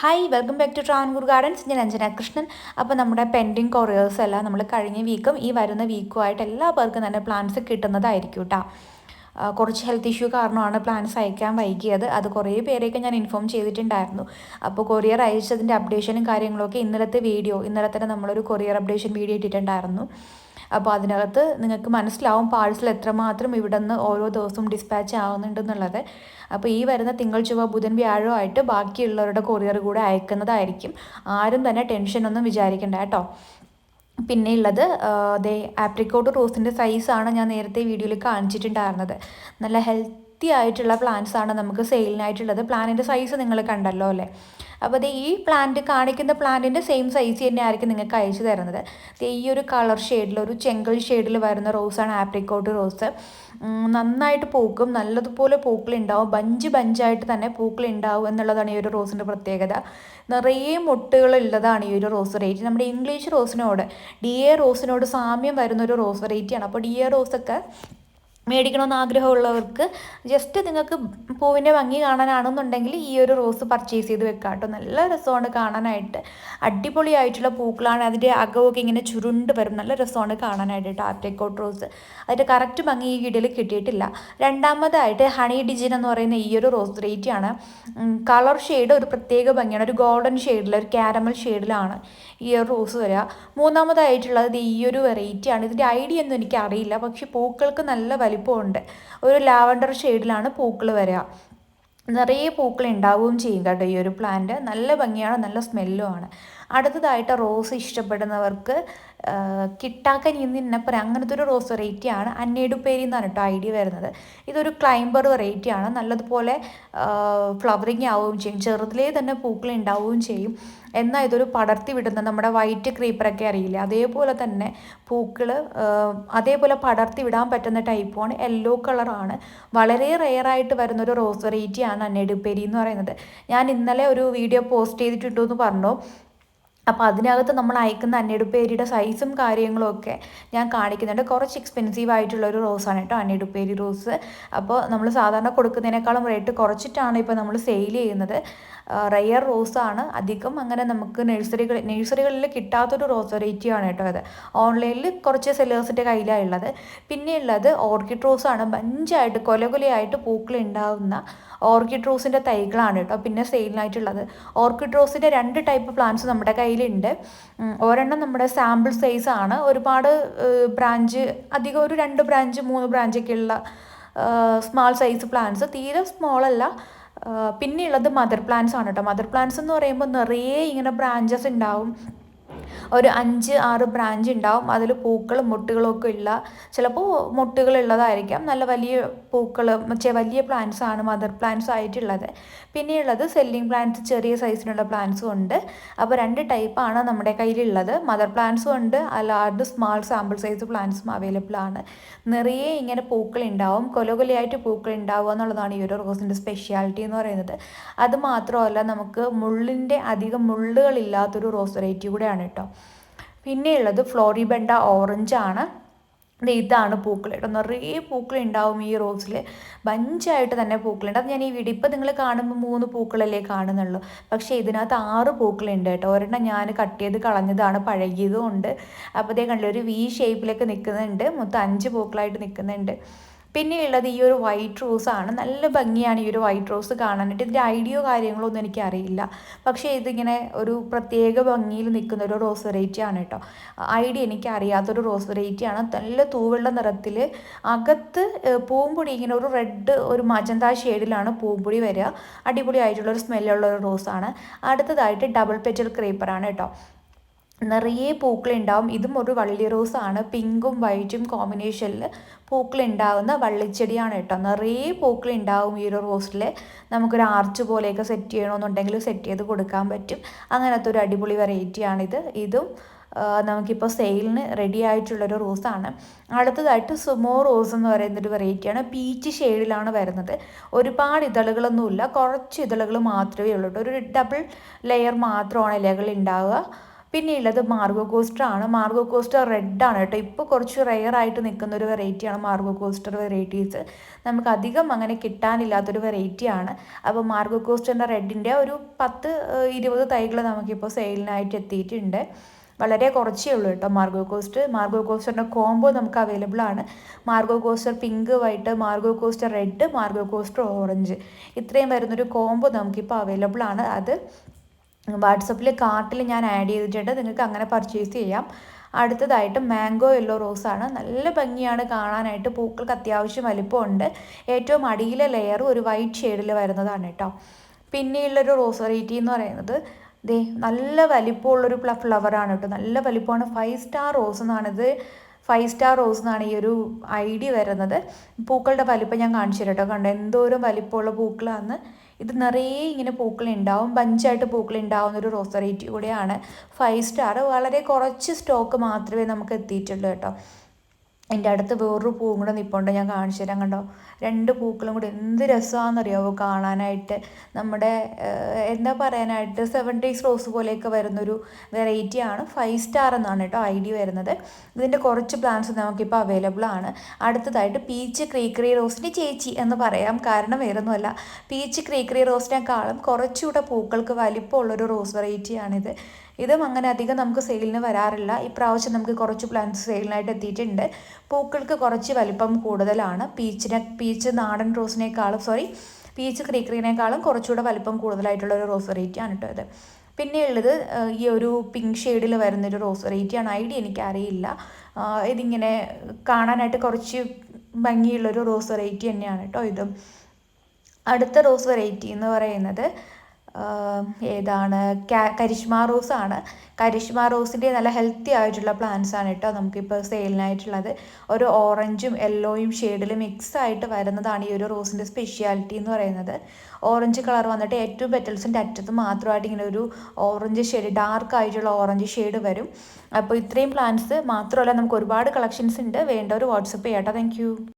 Hi welcome back to Travancore gardens ഞാൻ അഞ്ജന കൃഷ്ണൻ. അപ്പോൾ നമ്മുടെ പെൻഡിങ് കൊറിയേഴ്സ് എല്ലാം നമ്മൾ കഴിഞ്ഞ വീക്കും ഈ വരുന്ന വീക്കുമായിട്ട് എല്ലാ പേർക്കും തന്നെ പ്ലാൻസ് കിട്ടുന്നതായിരിക്കും കേട്ടോ കുറച്ച് ഹെൽത്ത് ഇഷ്യൂ കാരണമാണ് പ്ലാൻസ് അയക്കാൻ വൈകിയത്. അത് കുറേ പേരെയൊക്കെ ഞാൻ ഇൻഫോം ചെയ്തിട്ടുണ്ടായിരുന്നു. അപ്പോൾ കൊറിയർ അയച്ചതിന്റെ അപ്ഡേഷനും കാര്യങ്ങളൊക്കെ ഇന്നലത്തെ വീഡിയോ ഇന്നലെ തന്നെ നമ്മളൊരു കൊറിയർ അപ്ഡേഷൻ വീഡിയോ ഇട്ടിട്ടുണ്ടായിരുന്നു. അപ്പോൾ അതിനകത്ത് നിങ്ങൾക്ക് മനസ്സിലാവും പാഴ്സൽ എത്രമാത്രം ഇവിടെ നിന്ന് ഓരോ ദിവസവും ഡിസ്പാച്ച് ആവുന്നുണ്ടെന്നുള്ളത്. അപ്പോൾ ഈ വരുന്ന തിങ്കൾ ചൊവ്വ ബുധൻ വ്യാഴമായിട്ട് ബാക്കിയുള്ളവരുടെ കൊറിയർ കൂടെ അയക്കുന്നതായിരിക്കും. ആരും തന്നെ ടെൻഷനൊന്നും വിചാരിക്കേണ്ട കേട്ടോ. പിന്നെ ഉള്ളത് ദേ ആപ്രിക്കോട്ട് റോസിന്റെ സൈസാണ് ഞാൻ നേരത്തെ വീഡിയോയിൽ കാണിച്ചിട്ടുണ്ടായിരുന്നത്. നല്ല ഹെൽത്തി ആയിട്ടുള്ള പ്ലാന്റ്സ് ആണ് നമുക്ക് സെയിലിനായിട്ടുള്ളത് പ്ലാനിന്റെ സൈസ് നിങ്ങൾ കണ്ടല്ലോ അല്ലേ? അപ്പോൾ ദേ ഈ പ്ലാന്റ് കാണിക്കുന്ന പ്ലാന്റിന്റെ സെയിം സൈസ് തന്നെ ആയിരിക്കും നിങ്ങൾക്ക് അയച്ചു തരുന്നത്. ഈ ഒരു കളർ ഷെയ്ഡിൽ ഒരു ചെങ്കൽ ഷെയ്ഡിൽ വരുന്ന റോസാണ് ആപ്രിക്കോട്ട് റോസ് നന്നായിട്ട് പൂക്കും. നല്ലതുപോലെ പൂക്കളുണ്ടാവും. ബഞ്ച് ബഞ്ചായിട്ട് തന്നെ പൂക്കളുണ്ടാവും എന്നുള്ളതാണ് ഈ ഒരു റോസിന്റെ പ്രത്യേകത. നിറയെ മുട്ടുകൾ ഉള്ളതാണ് ഈ ഒരു റോസ് റേറ്റ് നമ്മുടെ ഇംഗ്ലീഷ് റോസിനോട് ഡി എ റോസിനോട് സാമ്യം വരുന്ന ഒരു റോസ് റേറ്റിയാണ് അപ്പോൾ ഡി എ റോസൊക്കെ മേടിക്കണമെന്ന് ആഗ്രഹമുള്ളവർക്ക് ജസ്റ്റ് നിങ്ങൾക്ക് പൂവിന്റെ ഭംഗി കാണാനാണെന്നുണ്ടെങ്കിൽ ഈ ഒരു റോസ് പർച്ചേസ് ചെയ്ത് വെക്കാം കേട്ടോ നല്ല രസമാണ് കാണാനായിട്ട്. അടിപൊളിയായിട്ടുള്ള പൂക്കളാണ്. അതിന്റെ അകമൊക്കെ ഇങ്ങനെ ചുരുണ്ട് വരും. നല്ല രസമാണ് കാണാനായിട്ട് കേട്ടോ ആർട്ടേക്കോട്ട് റോസ് അതിന്റെ കറക്റ്റ് ഭംഗി ഈ വീഡിയോയിൽ കിട്ടിയിട്ടില്ല. രണ്ടാമതായിട്ട് ഹണി ഡിജിൻ എന്ന് പറയുന്ന ഈ ഒരു റോസ് വെറൈറ്റിയാണ് കളർ ഷെയ്ഡ് ഒരു പ്രത്യേക ഭംഗിയാണ്. ഒരു ഗോൾഡൻ ഷെയ്ഡിൽ ഒരു കാരമൽ ഷെയ്ഡിലാണ് ഈ ഒരു റോസ് വരിക. മൂന്നാമതായിട്ടുള്ളത് ഈ ഒരു വെറൈറ്റിയാണ് ഇതിന്റെ ഐഡിയ ഒന്നും എനിക്കറിയില്ല. പക്ഷേ പൂക്കൾക്ക് നല്ല വലിപ്പമുണ്ട് ഒരു ലാവണ്ടർ ഷെയ്ഡിലാണ് പൂക്കൾ വരിക നിറയെ പൂക്കൾ ഉണ്ടാവുകയും ചെയ്യും കേട്ടോ ഈ ഒരു പ്ലാന്റ് നല്ല ഭംഗിയാണ് നല്ല സ്മെല്ലുമാണ് അടുത്തതായിട്ട് റോസ് ഇഷ്ടപ്പെടുന്നവർക്ക് കിട്ടാക്കൻ എന്നിന്നപ്പുറം അങ്ങനത്തെ ഒരു റോസ് വെറൈറ്റി ആണ് അന്നേടുപ്പേരി എന്നാണ് കേട്ടോ ഐഡിയ വരുന്നത്. ഇതൊരു ക്ലൈംബർ വെറൈറ്റി ആണ്. നല്ലതുപോലെ ഫ്ലവറിങ് ആവുകയും ചെയ്യും. ചെറുതിലേ തന്നെ പൂക്കൾ ഉണ്ടാവുകയും ചെയ്യും. എന്നാൽ ഇതൊരു പടർത്തി വിടുന്ന നമ്മുടെ വൈറ്റ് ക്രീപ്പറൊക്കെ അറിയില്ലേ? അതേപോലെ തന്നെ പൂക്കൾ അതേപോലെ പടർത്തി വിടാൻ പറ്റുന്ന ടൈപ്പുമാണ് യെല്ലോ കളറാണ് വളരെ റെയറായിട്ട് വരുന്നൊരു റോസ് വെറൈറ്റിയാണ് അന്നേടുപ്പേരി എന്ന് പറയുന്നത്. ഞാൻ ഇന്നലെ ഒരു വീഡിയോ പോസ്റ്റ് ചെയ്തിട്ടുണ്ടോ എന്ന് പറഞ്ഞു. അപ്പോൾ അതിനകത്ത് നമ്മൾ അയക്കുന്ന അന്നടുപ്പേരിയുടെ സൈസും കാര്യങ്ങളും ഒക്കെ ഞാൻ കാണിക്കുന്നുണ്ട്. കുറച്ച് എക്സ്പെൻസീവ് ആയിട്ടുള്ള ഒരു റോസാണ് കേട്ടോ അന്നടുപ്പേരി റോസ് അപ്പോൾ നമ്മൾ സാധാരണ കൊടുക്കുന്നതിനേക്കാളും റേറ്റ് കുറച്ചിട്ടാണ് ഇപ്പോൾ നമ്മൾ സെയിൽ ചെയ്യുന്നത്. റയർ റോസാണ് അധികം. അങ്ങനെ നമുക്ക് നഴ്സറികൾ നഴ്സറികളിൽ കിട്ടാത്തൊരു റോസ് വെറൈറ്റിയാണ് കേട്ടോ അത്. ഓൺലൈനിൽ കുറച്ച് സെല്ലേഴ്സിന്റെ കയ്യിലാണ് ഉള്ളത് പിന്നെ ഉള്ളത് ഓർക്കിഡ് റോസാണ് ബഞ്ചായിട്ട് കൊല കൊലയായിട്ട് പൂക്കൾ ഉണ്ടാകുന്ന ഓർക്കിഡ് റോസിന്റെ തൈകളാണ് കേട്ടോ പിന്നെ സെയിലിനായിട്ടുള്ളത് ഓർക്കിഡ് റോസിന്റെ രണ്ട് ടൈപ്പ് പ്ലാന്റ്സ് നമ്മുടെ കയ്യിലുണ്ട്. ഒരെണ്ണം നമ്മുടെ സാമ്പിൾ സൈസ് ആണ്. ഒരുപാട് ബ്രാഞ്ച് അധികം ഒരു രണ്ട് ബ്രാഞ്ച് മൂന്ന് ബ്രാഞ്ചൊക്കെ ഉള്ള സ്മാൾ സൈസ് പ്ലാന്റ്സ് തീരെ സ്മോൾ അല്ല. പിന്നെയുള്ളത് മദർ പ്ലാന്റ്സ് ആണ് കേട്ടോ മദർ പ്ലാന്റ്സ് എന്ന് പറയുമ്പോൾ നിറയെ ഇങ്ങനെ ബ്രാഞ്ചസ് ഉണ്ടാവും. ഒരു അഞ്ച് ആറ് ബ്രാഞ്ച് ഉണ്ടാവും അതിൽ പൂക്കളും മുട്ടുകളും ഒക്കെ ഉള്ള ചിലപ്പോൾ മുട്ടുകൾ ഉള്ളതായിരിക്കാം നല്ല വലിയ പൂക്കൾ മറ്റേ വലിയ പ്ലാന്റ്സ് ആണ് മദർ പ്ലാന്റ്സ് ആയിട്ടുള്ളത്. പിന്നെയുള്ളത് സെല്ലിംഗ് പ്ലാന്റ്സ് ചെറിയ സൈസിനുള്ള പ്ലാന്റ്സും ഉണ്ട്. അപ്പോൾ രണ്ട് ടൈപ്പാണ് നമ്മുടെ കയ്യിലുള്ളത്. മദർ പ്ലാന്റ്സും ഉണ്ട്. അല്ലാതെ സ്മാൾ സാമ്പിൾ സൈസ് പ്ലാന്റ്സും അവൈലബിൾ ആണ്. നിറയെ ഇങ്ങനെ പൂക്കൾ ഉണ്ടാവും കൊല കൊലയായിട്ട് പൂക്കൾ ഉണ്ടാവുക എന്നുള്ളതാണ് ഈ ഒരു റോസിന്റെ സ്പെഷ്യാലിറ്റി എന്ന് പറയുന്നത്. അത് മാത്രമല്ല നമുക്ക് മുള്ളിന്റെ അധികം മുള്ളുകളില്ലാത്തൊരു റോസ് വെറൈറ്റി കൂടെയാണ് കേട്ടോ. പിന്നെയുള്ളത് ഫ്ലോറിബെൻഡ ഓറഞ്ച് ആണ് ഇതാണ് പൂക്കൾ കേട്ടോ നിറയെ പൂക്കൾ ഉണ്ടാവും ഈ റോസിൽ ബഞ്ചായിട്ട് തന്നെ പൂക്കളുണ്ട്. അത് ഞാൻ ഈ വീഡിയോ ഇപ്പം നിങ്ങൾ കാണുമ്പോൾ മൂന്ന് പൂക്കളല്ലേ കാണുന്നുള്ളൂ. പക്ഷേ ഇതിനകത്ത് ആറ് പൂക്കളുണ്ട് കേട്ടോ. ഒരെണ്ണം ഞാൻ കട്ട് ചെയ്ത് കളഞ്ഞതാണ് പഴകിയതും ഉണ്ട്. അപ്പോൾ കണ്ടില്ല ഒരു വി ഷേപ്പിലൊക്കെ നിൽക്കുന്നുണ്ട് മൊത്തം അഞ്ച് പൂക്കളായിട്ട് നിൽക്കുന്നുണ്ട് പിന്നെ ഉള്ളത് ഈ ഒരു വൈറ്റ് റോസ് ആണ്. നല്ല ഭംഗിയാണ് ഈ ഒരു വൈറ്റ് റോസ് കാണാനായിട്ട്. ഇതിന്റെ ഐഡിയോ കാര്യങ്ങളൊന്നും എനിക്കറിയില്ല. പക്ഷേ ഇതിങ്ങനെ ഒരു പ്രത്യേക ഭംഗിയിൽ നിൽക്കുന്ന ഒരു റോസ് വെറൈറ്റി ആണ് കേട്ടോ. ഐഡിയ എനിക്ക് അറിയാത്തൊരു റോസ് വെറൈറ്റി ആണ്. നല്ല തൂവെള്ള നിറത്തിൽ അകത്ത് പൂമ്പൊടി ഇങ്ങനെ ഒരു റെഡ് ഒരു മജന്ത ഷെയ്ഡിലാണ് പൂമ്പൊടി വരിക. അടിപൊളിയായിട്ടുള്ള ഒരു സ്മെല്ലുള്ള ഒരു റോസാണ് അടുത്തതായിട്ട് ഡബിൾ പെറ്റൽ ക്രീപ്പറാണ് കേട്ടോ. നിറയെ പൂക്കളുണ്ടാവും. ഇതും ഒരു വള്ളി ആണ്. പിങ്കും വൈറ്റും കോമ്പിനേഷനിൽ പൂക്കളുണ്ടാവുന്ന വള്ളിച്ചെടിയാണ് കേട്ടോ. നിറയെ പൂക്കളുണ്ടാവും ഈ ഒരു റോസിൽ നമുക്കൊരു ആർച്ച് പോലെയൊക്കെ സെറ്റ് ചെയ്യണമെന്നുണ്ടെങ്കിൽ സെറ്റ് ചെയ്ത് കൊടുക്കാൻ പറ്റും. അങ്ങനത്തെ ഒരു അടിപൊളി വെറൈറ്റിയാണിത് ഇതും നമുക്കിപ്പോൾ സെയിലിന് റെഡി ആയിട്ടുള്ളൊരു റോസാണ് അടുത്തതായിട്ട് സുമോ റോസ് എന്ന് പറയുന്നൊരു വെറൈറ്റിയാണ് പീച്ച് ഷെയ്ഡിലാണ് വരുന്നത്. ഒരുപാട് ഇതളുകളൊന്നുമില്ല. കുറച്ച് ഇതളുകൾ മാത്രമേ ഉള്ളൂ ഒരു ഡബിൾ ലെയർ മാത്രമാണ് ഇലകൾ ഉണ്ടാവുക. പിന്നെ ഉള്ളത് മാർഗോ കോസ്റ്റർ ആണ് മാർഗോ കോസ്റ്റർ റെഡ് ആണ് കേട്ടോ. ഇപ്പോൾ കുറച്ച് റെയർ ആയിട്ട് നിൽക്കുന്ന ഒരു വെറൈറ്റിയാണ് മാർഗോ കോസ്റ്റർ വെറൈറ്റീസ് നമുക്ക് അധികം അങ്ങനെ കിട്ടാനില്ലാത്തൊരു വെറൈറ്റിയാണ് അപ്പോൾ മാർഗോ കോസ്റ്ററിന്റെ റെഡിന്റെ ഒരു പത്ത് ഇരുപത് തൈകൾ നമുക്കിപ്പോൾ സെയിലിനായിട്ട് എത്തിയിട്ടുണ്ട്. വളരെ കുറച്ചേ ഉള്ളൂ കേട്ടോ മാർഗോ കോസ്റ്റ് മാർഗോ കോസ്റ്ററിന്റെ കോംബോ നമുക്ക് അവൈലബിൾ ആണ്. Margo Koster pink white Margo Koster red Margo Koster orange ഇത്രയും വരുന്നൊരു കോംബോ നമുക്കിപ്പോൾ അവൈലബിൾ ആണ്. അത് വാട്സപ്പിൽ കാർട്ടിൽ ഞാൻ ആഡ് ചെയ്തിട്ടുണ്ട്. നിങ്ങൾക്ക് അങ്ങനെ പർച്ചേസ് ചെയ്യാം. അടുത്തതായിട്ട് മാംഗോ യെല്ലോ ആണ്. നല്ല ഭംഗിയാണ് കാണാനായിട്ട്. പൂക്കൾക്ക് അത്യാവശ്യം വലിപ്പമുണ്ട്. ഏറ്റവും അടിയിലെ ലെയർ ഒരു വൈറ്റ് ഷെയ്ഡിൽ വരുന്നതാണ് കേട്ടോ പിന്നെയുള്ളൊരു റോസ് വെറൈറ്റി എന്ന് പറയുന്നത് ദേ നല്ല വലിപ്പമുള്ളൊരു ഫ്ലവറാണ് കേട്ടോ നല്ല വലിപ്പമാണ്. ഫൈവ് സ്റ്റാർ റോസ് എന്നാണിത്. ഫൈവ് സ്റ്റാർ റോസ് എന്നാണ് ഈ ഒരു ഐ ഡി വരുന്നത്. പൂക്കളുടെ വലിപ്പം ഞാൻ കാണിച്ചു തരാം കേട്ടോ കണ്ടോ? എന്തോരം വലിപ്പമുള്ള പൂക്കളാണ് ഇത് നിറയെ ഇങ്ങനെ പൂക്കളുണ്ടാവും ബഞ്ചായിട്ട് പൂക്കൾ ഉണ്ടാവുന്ന ഒരു റോസ് വെറൈറ്റി കൂടെയാണ്. ഫൈവ് സ്റ്റാർ വളരെ കുറച്ച് സ്റ്റോക്ക് മാത്രമേ നമുക്ക് എത്തിയിട്ടുള്ളൂ കേട്ടോ. എന്റെ അടുത്ത് വേറൊരു പൂവും കൂടെ നിൽപ്പുണ്ട് ഞാൻ കാണിച്ചു തരാം കണ്ടോ? രണ്ട് പൂക്കളും കൂടി. എന്ത് രസമാണെന്നറിയാവോ കാണാനായിട്ട്. നമ്മുടെ എന്താ പറയാനായിട്ട് സെവൻ ഡേയ്സ് റോസ് പോലെയൊക്കെ വരുന്നൊരു വെറൈറ്റിയാണ് ഫൈവ് സ്റ്റാർ എന്നാണ് കേട്ടോ ഐ ഡി വരുന്നത്. ഇതിന്റെ കുറച്ച് പ്ലാന്റ്സ് നമുക്കിപ്പോൾ അവൈലബിൾ ആണ്. അടുത്തതായിട്ട് പീച്ച് ക്രീക്കറി റോസിന്റെ ചേച്ചി എന്ന് പറയാം. കാരണം വേറൊന്നുമല്ല. പീച്ച് ക്രീക്കറി റോസിനേക്കാളും കുറച്ചുകൂടെ പൂക്കൾക്ക് വലിപ്പമുള്ളൊരു റോസ് വെറൈറ്റിയാണിത് ഇതും അങ്ങനെ അധികം നമുക്ക് സെയിലിന് വരാറില്ല. ഇപ്രാവശ്യം നമുക്ക് കുറച്ച് പ്ലാന്റ്സ് സെയിലിനായിട്ട് എത്തിയിട്ടുണ്ട്. പൂക്കൾക്ക് കുറച്ച് വലിപ്പം കൂടുതലാണ്. പീച്ചിനെ പീച്ച് നാടൻ റോസിനേക്കാളും സോറി പീച്ച് ക്രീക്രീനേക്കാളും കുറച്ചുകൂടെ വലിപ്പം കൂടുതലായിട്ടുള്ള ഒരു റോസ് വെറൈറ്റി ആണ് കേട്ടോ ഇത്. പിന്നെ ഉള്ളത് ഈ ഒരു പിങ്ക് ഷെയ്ഡിൽ വരുന്നൊരു റോസ് വെറൈറ്റിയാണ് ഐഡിയ എനിക്കറിയില്ല. ഇതിങ്ങനെ കാണാനായിട്ട് കുറച്ച് ഭംഗിയുള്ളൊരു റോസ് വെറൈറ്റി തന്നെയാണ് കേട്ടോ ഇതും. അടുത്ത റോസ് വെറൈറ്റി എന്ന് പറയുന്നത് ഏതാണ് കരിഷ്മ റോസ് ആണ്. കരിഷ്മ റോസിന്റെ നല്ല ഹെൽത്തി ആയിട്ടുള്ള പ്ലാന്റ്സ് ആണ് കേട്ടോ നമുക്കിപ്പോൾ സെയിലിനായിട്ടുള്ളത് ഒരു ഓറഞ്ചും യെല്ലോയും ഷെയ്ഡിൽ മിക്സ് ആയിട്ട് വരുന്നതാണ് ഈ ഒരു റോസിന്റെ സ്പെഷ്യാലിറ്റി എന്ന് പറയുന്നത്. ഓറഞ്ച് കളർ വന്നിട്ട് ഏറ്റവും പെറ്റൽസിന്റെ അറ്റത്ത് മാത്രമായിട്ട് ഇങ്ങനെ ഒരു ഓറഞ്ച് ഷെയ്ഡ് ഡാർക്ക് ആയിട്ടുള്ള ഓറഞ്ച് ഷെയ്ഡ് വരും. അപ്പോൾ ഇത്രയും പ്ലാന്റ്സ് മാത്രമല്ല നമുക്ക് ഒരുപാട് കളക്ഷൻസ് ഉണ്ട്. വേണ്ടവർ വാട്സപ്പ് ചെയ്യാട്ടോ താങ്ക്